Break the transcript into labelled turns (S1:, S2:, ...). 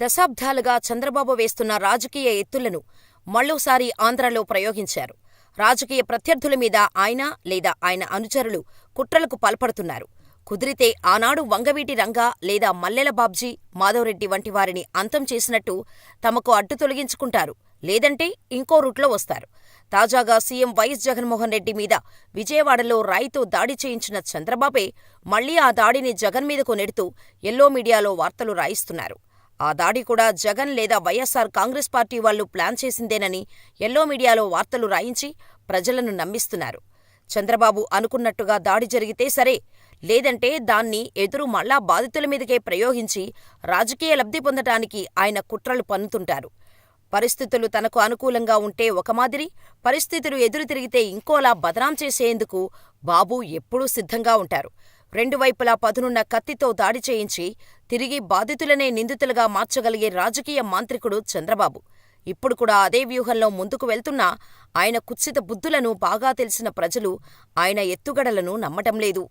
S1: దశాబ్దాలుగా చంద్రబాబు వేస్తున్న రాజకీయ ఎత్తులను మళ్ళోసారి ఆంధ్రలో ప్రయోగించారు. రాజకీయ ప్రత్యర్థుల మీద ఆయన లేదా ఆయన అనుచరులు కుట్రలకు పాల్పడుతున్నారు. కుదిరితే ఆనాడు వంగవీటి రంగా లేదా మల్లెల బాబ్జీ, మాధవరెడ్డి వంటి వారిని అంతం చేసినట్టు తమకు అడ్డు తొలగించుకుంటారు. లేదంటే ఇంకో రూట్లో వస్తారు. తాజాగా సీఎం వైఎస్ జగన్మోహన్ రెడ్డి మీద విజయవాడలో రాయితో దాడి చేయించిన చంద్రబాబే మళ్ళీ ఆ దాడిని జగన్ మీదకు నెడుతూ ఎల్లో మీడియాలో వార్తలు రాయిస్తున్నారు. ఆ దాడి కూడా జగన్ లేదా వైఎస్సార్ కాంగ్రెస్ పార్టీ వాళ్ళు ప్లాన్ చేసిందేనని ఎల్లో మీడియాలో వార్తలు రాయించి ప్రజలను నమ్మిస్తున్నారు. చంద్రబాబు అనుకున్నట్టుగా దాడి జరిగితే సరే, లేదంటే దాన్ని ఎదురు మళ్ళా బాధితుల మీదకే ప్రయోగించి రాజకీయ లబ్ధి పొందటానికి ఆయన కుట్రలు పన్నుతుంటారు. పరిస్థితులు తనకు అనుకూలంగా ఉంటే ఒక మాదిరి, పరిస్థితులు ఎదురు తిరిగితే ఇంకోలా బదనాం చేసేందుకు బాబు ఎప్పుడూ సిద్ధంగా ఉంటారు. రెండు వైపులా పదునున్న కత్తితో దాడి చేయించి తిరిగి బాధితులనే నిందితులుగా మార్చగలిగే రాజకీయ మాంత్రికుడు చంద్రబాబు. ఇప్పుడు కూడా అదే వ్యూహంలో ముందుకు వెళ్తున్నా ఆయన కుత్సిత బుద్ధులను బాగా తెలిసిన ప్రజలు ఆయన ఎత్తుగడలను నమ్మటంలేదు.